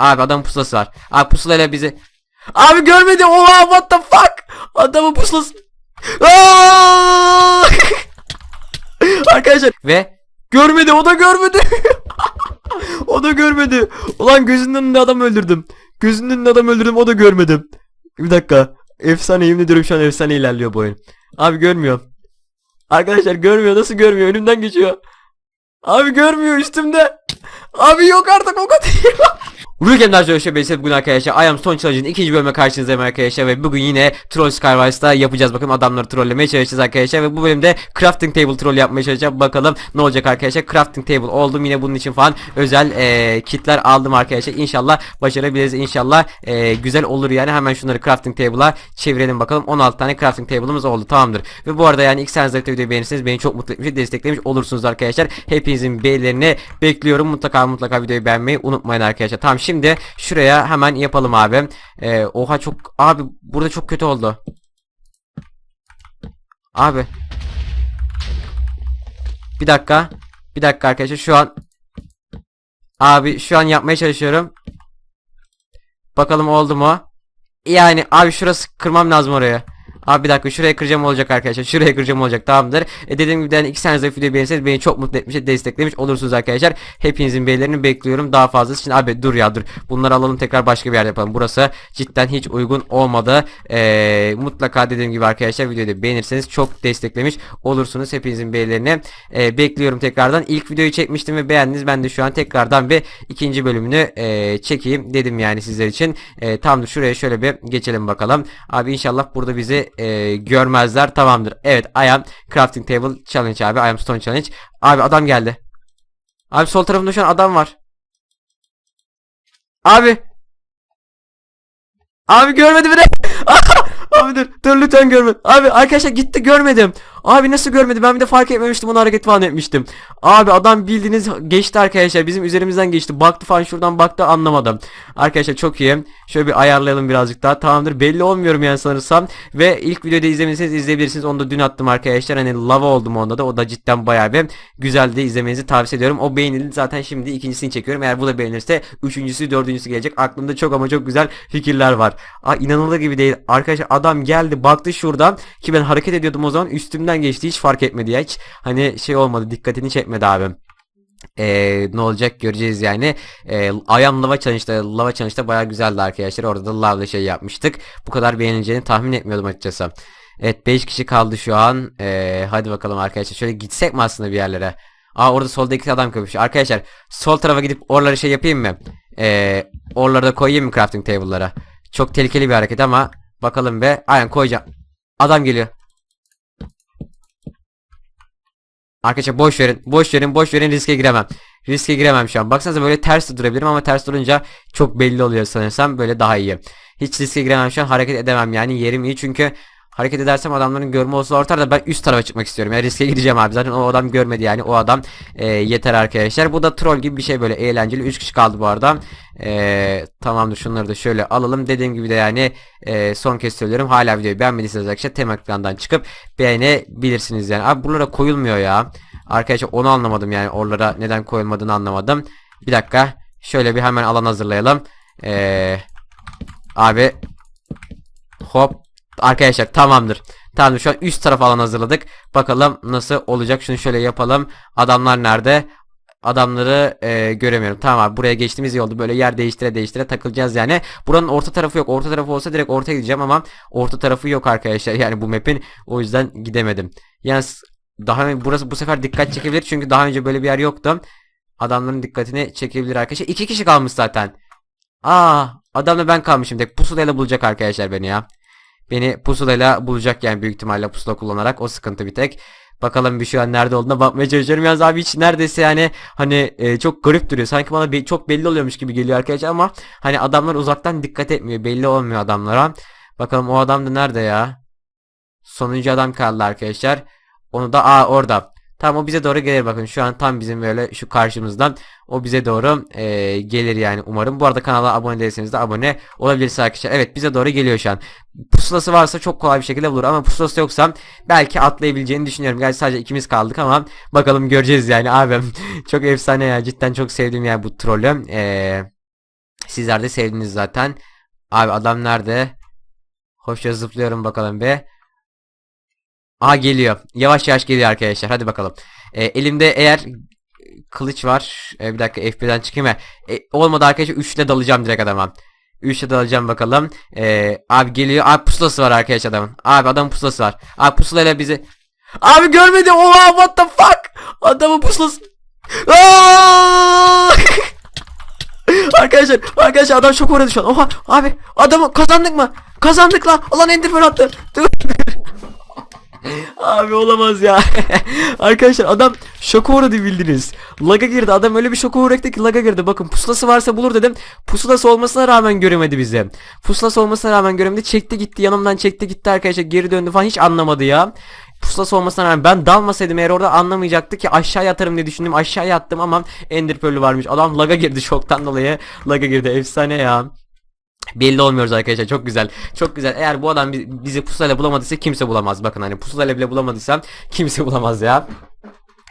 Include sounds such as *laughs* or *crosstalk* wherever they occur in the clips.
Abi adamın pusulası var. Abi pusulayla bizi. Abi görmedi. Oha what the fuck. Adamın pusulası. *laughs* Arkadaşlar ve görmedi o da görmedi. *laughs* o da görmedi. Ulan gözünün önünde adam öldürdüm. Gözünün önünde adam öldürdüm o da görmedi. Bir dakika. Efsane yemin ediyorum şu an efsane ilerliyor bu oyun. Abi görmüyor. Arkadaşlar görmüyor nasıl görmüyor önümden geçiyor. Abi görmüyor üstümde. Abi yok artık o kadar. *laughs* Arkadaşlar ben bugün arkadaşlar. I Am Stone Challenge'ın ikinci bölüme karşınızdayım arkadaşlar ve bugün yine Troll Skyrise'da yapacağız. Bakalım adamları trollemeye çalışacağız arkadaşlar ve bu bölümde Crafting Table troll yapmaya çalışacağım. Bakalım ne olacak arkadaşlar? Crafting Table oldum yine bunun için falan. Özel eee, kitler aldım arkadaşlar. İnşallah başarabiliriz. İnşallah eee, güzel olur yani. Hemen şunları Crafting Table'a çevirelim bakalım. 16 tane Crafting Table'ımız oldu. Tamamdır. Ve bu arada yani ilk sene zevkle videoyu beğenirseniz beni çok mutlu etmiş desteklemiş olursunuz arkadaşlar. Hepinizin beğenilerini bekliyorum. Mutlaka mutlaka videoyu beğenmeyi unutmayın arkadaşlar. Tamam şimdi şuraya hemen yapalım abi. Ee, oha çok abi burada çok kötü oldu. Abi. Bir dakika bir dakika arkadaşlar. Şu an abi şu an yapmaya çalışıyorum. Bakalım oldu mu? Yani abi şurası kırmam lazım oraya Abi bir dakika şuraya kıracağım olacak arkadaşlar. Şuraya kıracağım olacak tamamdır. E dediğim gibi yani iki zayıf video beğenirseniz beni çok mutlu etmiş desteklemiş olursunuz arkadaşlar. Hepinizin beğenilerini bekliyorum. Daha fazlası için abi dur ya dur. Bunları alalım tekrar başka bir yerde yapalım. Burası cidden hiç uygun olmadı. Ee, mutlaka dediğim gibi arkadaşlar videoyu beğenirseniz çok desteklemiş olursunuz. Hepinizin beğenilerini e, bekliyorum tekrardan. İlk videoyu çekmiştim ve beğendiniz. Ben de şu an tekrardan bir ikinci bölümünü e, çekeyim dedim yani sizler için. E, tamamdır şuraya şöyle bir geçelim bakalım. Abi inşallah burada bizi e, görmezler. Tamamdır. Evet I am crafting table challenge abi. I am stone challenge. Abi adam geldi. Abi sol tarafımda şu an adam var. Abi. Abi görmedi beni. *laughs* Abi dur dur lütfen görme. Abi arkadaşlar gitti görmedim. Abi nasıl görmedi? Ben bir de fark etmemiştim onu hareket falan etmiştim. Abi adam bildiğiniz geçti arkadaşlar. Bizim üzerimizden geçti. Baktı falan şuradan baktı anlamadım. Arkadaşlar çok iyi. Şöyle bir ayarlayalım birazcık daha. Tamamdır. Belli olmuyorum yani sanırsam. Ve ilk videoda izlemediyseniz izleyebilirsiniz. Onu da dün attım arkadaşlar. Hani lava oldum onda da. O da cidden bayağı bir güzeldi. izlemenizi tavsiye ediyorum. O beğenildi. Zaten şimdi ikincisini çekiyorum. Eğer bu da beğenirse üçüncüsü dördüncüsü gelecek. Aklımda çok ama çok güzel fikirler var. Aa, inanılır gibi değil. Arkadaşlar adam geldi baktı şuradan. Ki ben hareket ediyordum o zaman. Üstümden geçti. Hiç fark etmedi. Hiç hani şey olmadı. Dikkatini çekmedi abim. Ee, ne olacak göreceğiz yani. Ee, Ayam Lava Challenge'da Lava Challenge'da bayağı güzeldi arkadaşlar. Orada da lavla şey yapmıştık. Bu kadar beğenileceğini tahmin etmiyordum açıkçası. Evet 5 kişi kaldı şu an. Ee, hadi bakalım arkadaşlar. Şöyle gitsek mi aslında bir yerlere? Aa orada solda iki adam kapış. Arkadaşlar sol tarafa gidip oraları şey yapayım mı? Ee, oraları da koyayım mı crafting table'lara? Çok tehlikeli bir hareket ama bakalım be. Aynen koyacağım. Adam geliyor. Arkadaşlar boş verin. Boş verin. Boş verin. Riske giremem. Riske giremem şu an. Baksanıza böyle ters durabilirim ama ters durunca çok belli oluyor sanırsam. Böyle daha iyi. Hiç riske giremem şu an. Hareket edemem yani. Yerim iyi çünkü hareket edersem adamların görme olsa ortar da ben üst tarafa çıkmak istiyorum. Yani riske gireceğim abi. Zaten o adam görmedi yani. O adam e, yeter arkadaşlar. Bu da troll gibi bir şey böyle eğlenceli. 3 kişi kaldı bu arada. E, tamamdır şunları da şöyle alalım. Dediğim gibi de yani e, son kez söylüyorum. Hala videoyu beğenmediyseniz arkadaşlar tema ekrandan çıkıp beğenebilirsiniz yani. Abi buralara koyulmuyor ya. Arkadaşlar onu anlamadım yani. Oralara neden koyulmadığını anlamadım. Bir dakika. Şöyle bir hemen alan hazırlayalım. Eee Abi hop arkadaşlar tamamdır. Tamamdır şu an üst taraf alan hazırladık. Bakalım nasıl olacak. Şunu şöyle yapalım. Adamlar nerede? Adamları e, göremiyorum. Tamam abi buraya geçtiğimiz iyi oldu. Böyle yer değiştire değiştire takılacağız yani. Buranın orta tarafı yok. Orta tarafı olsa direkt ortaya gideceğim ama orta tarafı yok arkadaşlar. *laughs* Yani bu map'in o yüzden gidemedim. Yani s- daha burası bu sefer dikkat çekebilir. Çünkü daha önce böyle bir yer yoktu. Adamların dikkatini çekebilir arkadaşlar. İki kişi kalmış zaten. Aa, adamla ben kalmışım tek. Pusulayla bulacak arkadaşlar beni ya. Beni pusulayla bulacak yani büyük ihtimalle pusula kullanarak. O sıkıntı bir tek. Bakalım bir şu an nerede olduğuna bakmaya çalışıyorum. Yalnız abi hiç neredeyse yani hani e, çok garip duruyor. Sanki bana be- çok belli oluyormuş gibi geliyor arkadaşlar ama hani adamlar uzaktan dikkat etmiyor. Belli olmuyor adamlara. Bakalım o adam da nerede ya? Sonuncu adam kaldı arkadaşlar. Onu da aa orada. Tamam o bize doğru gelir bakın şu an tam bizim böyle şu karşımızdan o bize doğru e, gelir yani umarım. Bu arada kanala abone değilseniz de abone olabilirsiniz arkadaşlar. Evet bize doğru geliyor şu an. Pusulası varsa çok kolay bir şekilde bulur ama pusulası yoksa belki atlayabileceğini düşünüyorum. Gerçi sadece ikimiz kaldık ama bakalım göreceğiz yani *laughs* abim. çok efsane ya cidden çok sevdim yani bu trolü. Eee Sizler de sevdiniz zaten. Abi adam nerede? Hoşça zıplıyorum bakalım be. Aa geliyor. Yavaş yavaş geliyor arkadaşlar. Hadi bakalım. Ee, elimde eğer kılıç var. Ee, bir dakika FB'den çıkayım ya. E, olmadı arkadaşlar 3 ile dalacağım direkt adama. 3 ile dalacağım bakalım. Ee, abi geliyor. Abi pusulası var arkadaş adamın. Abi adamın pusulası var. Abi pusulayla bizi... Abi görmedi. Oha what the fuck. Adamın pusulası. *laughs* Arkadaşlar arkadaşlar adam şok uğradı şu an. Oha abi adamı kazandık mı? Kazandık lan. Ulan Enderman attı. Abi olamaz ya. *laughs* Arkadaşlar adam şoka uğradı bildiniz. Laga girdi. Adam öyle bir şoka uğradı ki laga girdi. Bakın pusulası varsa bulur dedim. Pusulası olmasına rağmen göremedi bizi. Pusulası olmasına rağmen göremedi. Çekti gitti. Yanımdan çekti gitti arkadaşlar. Geri döndü falan hiç anlamadı ya. Pusulası olmasına rağmen ben dalmasaydım eğer orada anlamayacaktı ki aşağıya atarım diye düşündüm. Aşağıya attım ama Ender Pearl'ü varmış. Adam laga girdi şoktan dolayı. Laga girdi. Efsane ya. Belli olmuyoruz arkadaşlar. Çok güzel. Çok güzel. Eğer bu adam bi- bizi pusulayla bulamadıysa kimse bulamaz. Bakın hani pusulayla bile bulamadıysam *laughs* kimse bulamaz ya.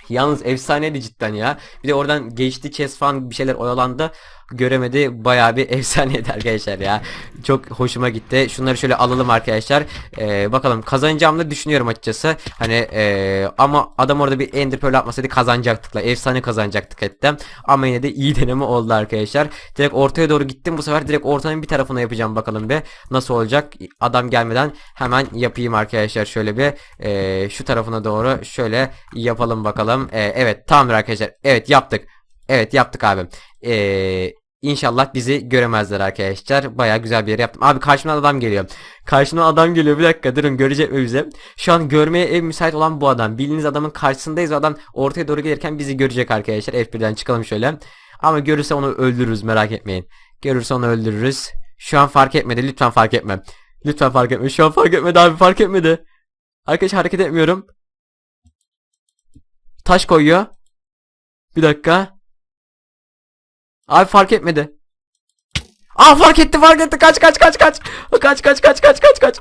Yalnız efsaneydi cidden ya. Bir de oradan geçti chest falan bir şeyler oyalandı. Göremedi. Bayağı bir *laughs* efsaneydi arkadaşlar ya. Çok hoşuma gitti. Şunları şöyle alalım arkadaşlar. Ee, bakalım kazanacağımı da düşünüyorum açıkçası. Hani ee, ama adam orada bir ender pearl atmasaydı kazanacaktık. Efsane kazanacaktık hatta. Ama yine de iyi *laughs* deneme oldu arkadaşlar. Direkt ortaya doğru gittim bu sefer. Direkt ortanın bir tarafına yapacağım bakalım be. Nasıl olacak? Adam gelmeden hemen yapayım arkadaşlar. Şöyle bir ee, şu tarafına doğru şöyle yapalım bakalım. Ee, evet tamamdır arkadaşlar. Evet yaptık. Evet yaptık abi. Ee, İnşallah bizi göremezler arkadaşlar. Baya güzel bir yere yaptım. Abi karşımdan adam geliyor. Karşımdan adam geliyor. Bir dakika durun görecek mi bizi? Şu an görmeye en müsait olan bu adam. Bildiğiniz adamın karşısındayız. Adam ortaya doğru gelirken bizi görecek arkadaşlar. F1'den çıkalım şöyle. Ama görürse onu öldürürüz merak etmeyin. Görürse onu öldürürüz. Şu an fark etmedi. Lütfen fark etme. Lütfen fark etme. Şu an fark etmedi abi fark etmedi. Arkadaşlar hareket etmiyorum. Taş koyuyor. Bir dakika. Abi fark etmedi. Aa fark etti fark etti kaç kaç kaç kaç. Kaç kaç kaç kaç kaç kaç.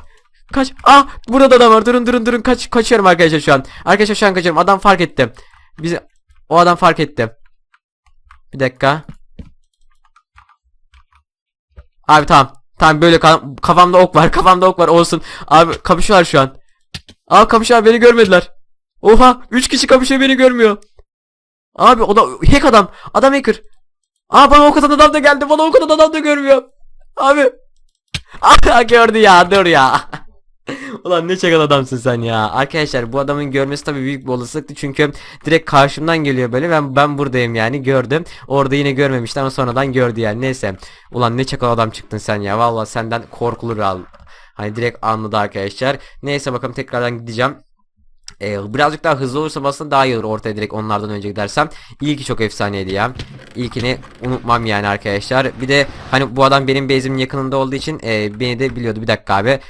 Kaç. Ah burada da var. Durun durun durun kaç kaçıyorum arkadaşlar şu an. Arkadaşlar şu an kaçıyorum. Adam fark etti. Bizi o adam fark etti. Bir dakika. Abi tamam. Tamam böyle ka- kafamda ok var. *laughs* Kafamda ok var olsun. Abi kapışıyorlar şu an. Aa kapışıyorlar beni görmediler. Oha 3 kişi kapışıyor beni görmüyor. Abi o da hack adam. Adam hacker. Aa bana o kadar adam da geldi. Bana o kadar adam da görmüyor. Abi. Aa gördü ya dur ya. *laughs* Ulan ne çakal adamsın sen ya. Arkadaşlar bu adamın görmesi tabii büyük bir olasılıktı. Çünkü direkt karşımdan geliyor böyle. Ben ben buradayım yani gördüm. Orada yine görmemişti ama sonradan gördü yani. Neyse. Ulan ne çakal adam çıktın sen ya. Vallahi senden korkulur al. Hani direkt anladı arkadaşlar. Neyse bakalım tekrardan gideceğim. Ee, birazcık daha hızlı olursam aslında daha iyi olur ortaya direkt onlardan önce gidersem. İlki çok efsaneydi ya. İlkini unutmam yani arkadaşlar. Bir de hani bu adam benim base'imin yakınında olduğu için e, beni de biliyordu. Bir dakika abi.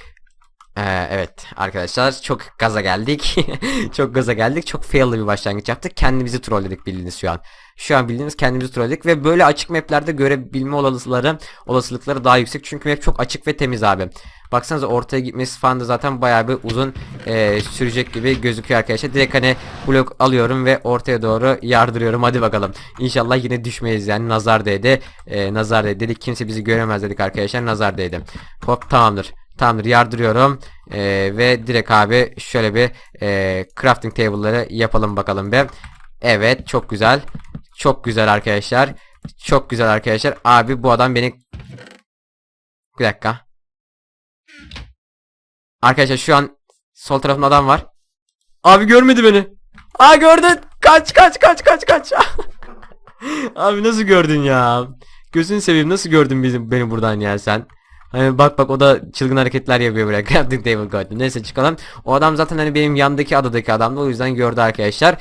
Ee, evet arkadaşlar çok gaza geldik. *laughs* çok gaza geldik. Çok fail'lı bir başlangıç yaptık. Kendimizi trolledik bildiğiniz şu an. Şu an bildiğiniz kendimizi trolledik ve böyle açık maplerde görebilme olasılıkları olasılıkları daha yüksek. Çünkü map çok açık ve temiz abi. Baksanıza ortaya gitmesi falan da zaten bayağı bir uzun e, sürecek gibi gözüküyor arkadaşlar. Direkt hani blok alıyorum ve ortaya doğru yardırıyorum. Hadi bakalım. İnşallah yine düşmeyiz yani nazar değdi. E, nazar değdi dedik kimse bizi göremez dedik arkadaşlar. Nazar değdi. Hop tamamdır. Tamamdır yardırıyorum. E, ve direkt abi şöyle bir e, crafting table'ları yapalım bakalım be. Evet çok güzel. Çok güzel arkadaşlar. Çok güzel arkadaşlar. Abi bu adam beni bir dakika. Arkadaşlar şu an sol tarafımda adam var. Abi görmedi beni. Aa gördün. Kaç kaç kaç kaç kaç. *laughs* Abi nasıl gördün ya? Gözünü seveyim nasıl gördün bizim beni buradan ya sen? Hani bak bak o da çılgın hareketler yapıyor böyle. *laughs* Crafting table koydum. Neyse çıkalım. O adam zaten hani benim yandaki adadaki adamdı. O yüzden gördü arkadaşlar.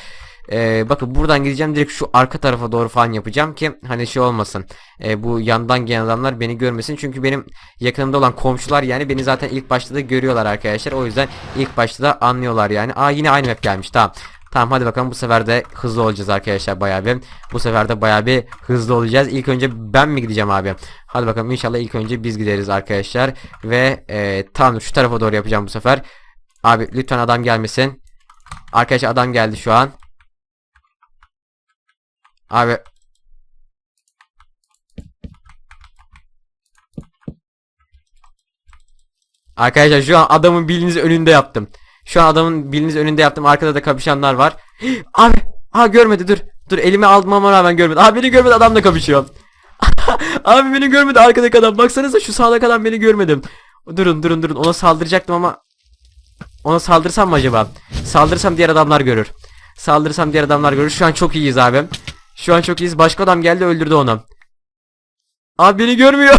Ee, bakın buradan gideceğim direkt şu arka tarafa doğru falan yapacağım ki hani şey olmasın. Ee, bu yandan gelen adamlar beni görmesin. Çünkü benim yakınımda olan komşular yani beni zaten ilk başta da görüyorlar arkadaşlar. O yüzden ilk başta da anlıyorlar yani. Aa yine aynı map gelmiş tamam. Tamam hadi bakalım bu sefer de hızlı olacağız arkadaşlar bayağı bir. Bu sefer de bayağı bir hızlı olacağız. İlk önce ben mi gideceğim abi? Hadi bakalım inşallah ilk önce biz gideriz arkadaşlar. Ve e, tamam şu tarafa doğru yapacağım bu sefer. Abi lütfen adam gelmesin. Arkadaşlar adam geldi şu an. Abi. Arkadaşlar şu an adamın bildiğiniz önünde yaptım. Şu an adamın biliniz önünde yaptım. Arkada da kapışanlar var. *gasps* Abi, ha görmedi dur. Dur elime almama rağmen görmedi. Abi beni görmedi adamla kapışıyor. *laughs* Abi beni görmedi arkadaki adam. Baksanıza şu sağdaki adam beni görmedim. Durun durun durun ona saldıracaktım ama ona saldırsam mı acaba? Saldırsam diğer adamlar görür. Saldırsam diğer adamlar görür. Şu an çok iyiyiz abi. Şu an çok iyiyiz. Başka adam geldi öldürdü onu. Abi beni görmüyor.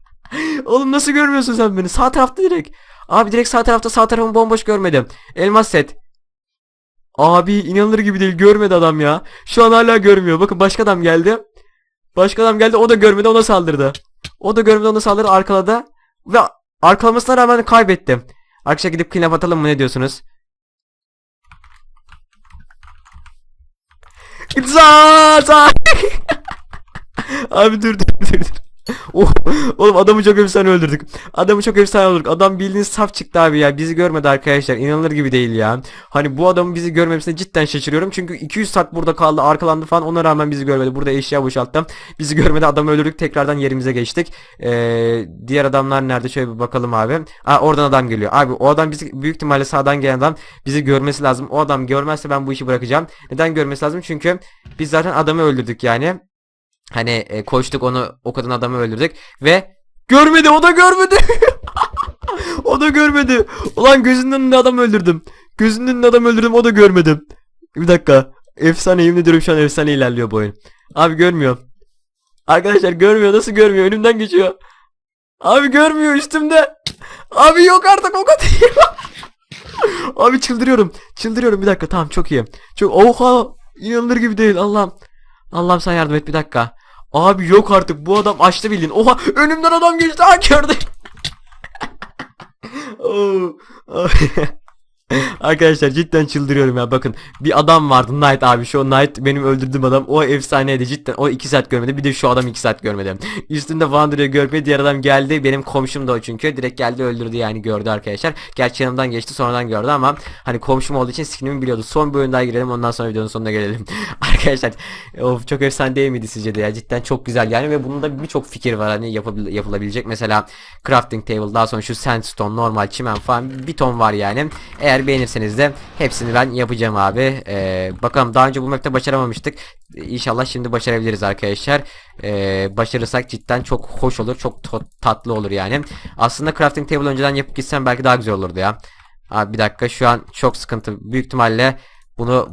*laughs* Oğlum nasıl görmüyorsun sen beni? Sağ tarafta direkt. Abi direkt sağ tarafta sağ tarafımı bomboş görmedim. Elmas set. Abi inanılır gibi değil görmedi adam ya. Şu an hala görmüyor. Bakın başka adam geldi. Başka adam geldi o da görmedi ona saldırdı. O da görmedi ona saldırdı arkaladı. Ve arkalamasına rağmen kaybettim. Arkadaşlar gidip clean atalım mı ne diyorsunuz? Za za. *laughs* Abi dur. *laughs* Oh, oğlum adamı çok efsane öldürdük. Adamı çok efsane öldürdük. Adam bildiğiniz saf çıktı abi ya. Bizi görmedi arkadaşlar. İnanılır gibi değil ya. Hani bu adamın bizi görmemesine cidden şaşırıyorum. Çünkü 200 saat burada kaldı, arkalandı falan. Ona rağmen bizi görmedi. Burada eşya boşalttım. Bizi görmedi. Adamı öldürdük. Tekrardan yerimize geçtik. Ee, diğer adamlar nerede? Şöyle bir bakalım abi. Aa oradan adam geliyor. Abi o adam bizi büyük ihtimalle sağdan gelen adam bizi görmesi lazım. O adam görmezse ben bu işi bırakacağım. Neden görmesi lazım? Çünkü biz zaten adamı öldürdük yani. Hani e, koştuk onu o kadın adamı öldürdük ve görmedi o da görmedi. *laughs* o da görmedi. Ulan gözünün önünde adam öldürdüm. Gözünün önünde adam öldürdüm o da görmedim. Bir dakika. Efsane yemin ediyorum şu an efsane ilerliyor bu oyun. Abi görmüyor. Arkadaşlar görmüyor nasıl görmüyor önümden geçiyor. Abi görmüyor üstümde. Abi yok artık o kadar. *laughs* Abi çıldırıyorum. Çıldırıyorum bir dakika tamam çok iyi. Çok oha inanılır gibi değil Allah'ım. Allah'ım sen yardım et bir dakika. Abi yok artık bu adam açtı bildiğin. Oha önümden adam geçti. Ha gördü. Oo. Oo. *laughs* Arkadaşlar cidden çıldırıyorum ya bakın. Bir adam vardı Knight abi. Şu Knight benim öldürdüğüm adam. O efsaneydi. Cidden o 2 saat görmedi. Bir de şu adam 2 saat görmedi. Üstünde Wanderer'ı görmedi. Diğer adam geldi. Benim komşum da o çünkü. Direkt geldi öldürdü yani gördü arkadaşlar. Gerçi yanımdan geçti sonradan gördü ama hani komşum olduğu için skinimi biliyordu. Son bir daha girelim ondan sonra videonun sonuna gelelim. *laughs* Arkadaşlar of çok efsane değil miydi sizce de ya? Cidden çok güzel yani ve bunun da birçok fikir var. Hani yapılabilecek. Mesela crafting table daha sonra şu sandstone normal çimen falan bir ton var yani. Eğer beğenirseniz de hepsini ben yapacağım abi. Ee, bakalım daha önce bu map'te başaramamıştık. İnşallah şimdi başarabiliriz arkadaşlar. Ee, başarırsak cidden çok hoş olur. Çok tatlı olur yani. Aslında crafting table önceden yapıp gitsem belki daha güzel olurdu ya. Abi bir dakika şu an çok sıkıntı. Büyük ihtimalle bunu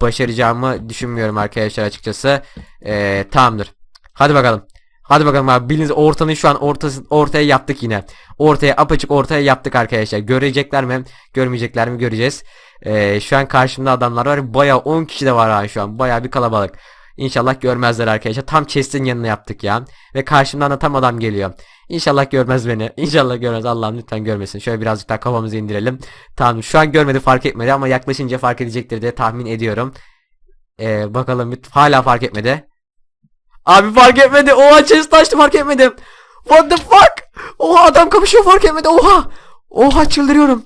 başaracağımı düşünmüyorum arkadaşlar açıkçası. Ee, tamamdır. Hadi bakalım. Hadi bakalım abi bildiğiniz ortanın şu an ortası, ortaya yaptık yine. Ortaya apaçık ortaya yaptık arkadaşlar. Görecekler mi? Görmeyecekler mi? Göreceğiz. Ee, şu an karşımda adamlar var. Baya 10 kişi de var ha şu an. Baya bir kalabalık. İnşallah görmezler arkadaşlar. Tam chest'in yanına yaptık ya. Ve karşımdan da tam adam geliyor. İnşallah görmez beni. *laughs* İnşallah görmez. Allah'ım lütfen görmesin. Şöyle birazcık daha kafamızı indirelim. Tamam şu an görmedi fark etmedi ama yaklaşınca fark edecektir diye tahmin ediyorum. Ee, bakalım hala fark etmedi. Abi fark etmedi. Oha chest açtı fark etmedim. What the fuck? Oha adam kapışıyor fark etmedi. Oha. Oha çıldırıyorum.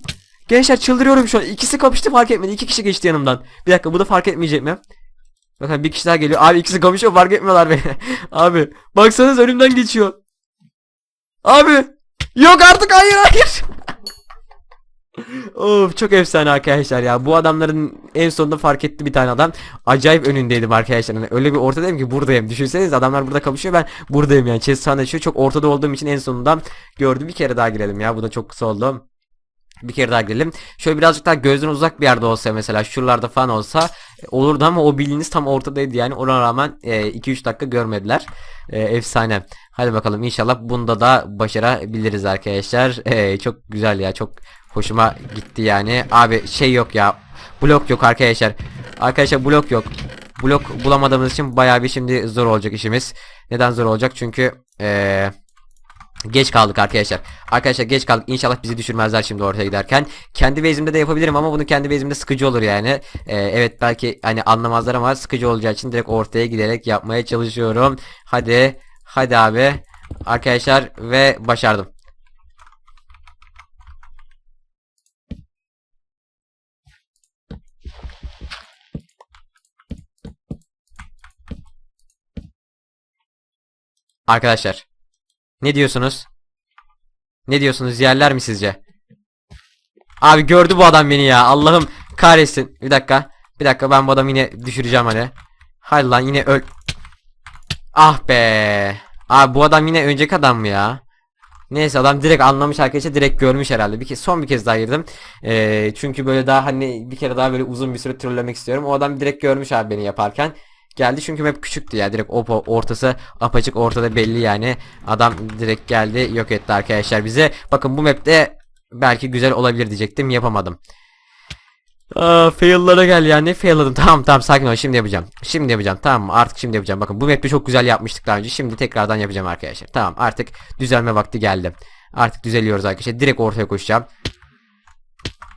Gençler çıldırıyorum şu an. İkisi kapıştı fark etmedi. İki kişi geçti yanımdan. Bir dakika bu da fark etmeyecek mi? Bakın bir kişi daha geliyor. Abi ikisi kapışıyor fark etmiyorlar beni. *laughs* Abi baksanız önümden geçiyor. Abi. Yok artık hayır hayır. Of çok efsane arkadaşlar ya. Bu adamların en sonunda fark etti bir tane adam. Acayip önündeydim arkadaşlar. Hani öyle bir ortadayım ki buradayım. Düşünseniz adamlar burada kapışıyor ben buradayım yani. Chest sahne düşüyor. Çok ortada olduğum için en sonunda gördüm. Bir kere daha girelim ya. Bu da çok kısa oldu. Bir kere daha girelim. Şöyle birazcık daha gözden uzak bir yerde olsa mesela şuralarda falan olsa e, olurdu ama o bildiğiniz tam ortadaydı yani ona rağmen 2-3 dakika görmediler. E, efsane. Hadi bakalım inşallah bunda da başarabiliriz arkadaşlar. E, çok güzel ya çok hoşuma gitti yani. Abi şey yok ya. Blok yok arkadaşlar. Arkadaşlar blok yok. Blok bulamadığımız için bayağı bir şimdi zor olacak işimiz. Neden zor olacak? Çünkü eee Geç kaldık arkadaşlar. Arkadaşlar geç kaldık. İnşallah bizi düşürmezler şimdi ortaya giderken. Kendi base'imde de yapabilirim ama bunu kendi base'imde sıkıcı olur yani. Ee, evet belki hani anlamazlar ama sıkıcı olacağı için direkt ortaya giderek yapmaya çalışıyorum. Hadi. Hadi abi. Arkadaşlar ve başardım. Arkadaşlar. Ne diyorsunuz? Ne diyorsunuz yerler mi sizce? Abi gördü bu adam beni ya. Allah'ım kahretsin. Bir dakika. Bir dakika ben bu adamı yine düşüreceğim hadi. Hayır lan yine öl. Ah be. Abi bu adam yine önceki adam mı ya? Neyse adam direkt anlamış arkadaşlar direkt görmüş herhalde. Bir kez son bir kez daha girdim. Ee, çünkü böyle daha hani bir kere daha böyle uzun bir süre trollemek istiyorum. O adam direkt görmüş abi beni yaparken. Geldi çünkü map küçüktü ya. Direkt opo ortası apaçık ortada belli yani. Adam direkt geldi yok etti arkadaşlar bize. Bakın bu map'te belki güzel olabilir diyecektim yapamadım. Aa, fail'lara gel yani. Failladım tamam tamam sakin ol. Şimdi yapacağım. Şimdi yapacağım. Tamam artık şimdi yapacağım. Bakın bu map'i çok güzel yapmıştık daha önce. Şimdi tekrardan yapacağım arkadaşlar. Tamam artık düzelme vakti geldi. Artık düzeliyoruz arkadaşlar. Direkt ortaya koşacağım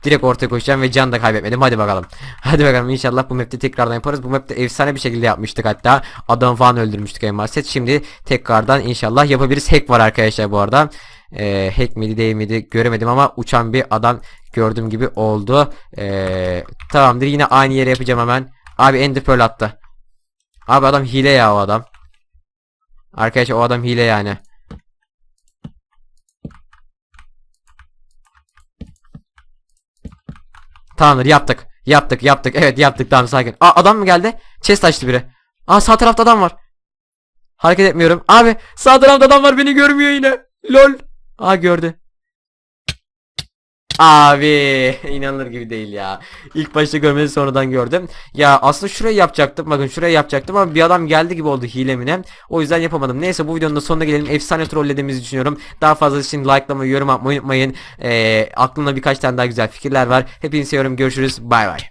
direkt ortaya koşacağım ve can da kaybetmedim hadi bakalım *laughs* hadi bakalım inşallah bu map'te tekrardan yaparız bu map'te efsane bir şekilde yapmıştık hatta adam falan öldürmüştük en set şimdi tekrardan inşallah yapabiliriz hack var arkadaşlar bu arada ee, hack miydi değil miydi göremedim ama uçan bir adam gördüğüm gibi oldu. Ee, tamamdır yine aynı yere yapacağım hemen. Abi Ender Pearl attı. Abi adam hile ya o adam. Arkadaşlar o adam hile yani. Tamamdır yaptık. Yaptık yaptık. Evet yaptık tamam sakin. Aa adam mı geldi? Chest açtı biri. Aa sağ tarafta adam var. Hareket etmiyorum. Abi sağ tarafta adam var beni görmüyor yine. Lol. Aa gördü. Abi *laughs* inanılır gibi değil ya. İlk başta görmedi sonradan gördüm. Ya aslında şurayı yapacaktım. Bakın şurayı yapacaktım ama bir adam geldi gibi oldu hilemine. O yüzden yapamadım. Neyse bu videonun da sonuna gelelim. Efsane trollediğimizi düşünüyorum. Daha fazla için likelamayı, yorum atmayı unutmayın. Ee, aklımda birkaç tane daha güzel fikirler var. Hepinizi seviyorum. Görüşürüz. Bay bay.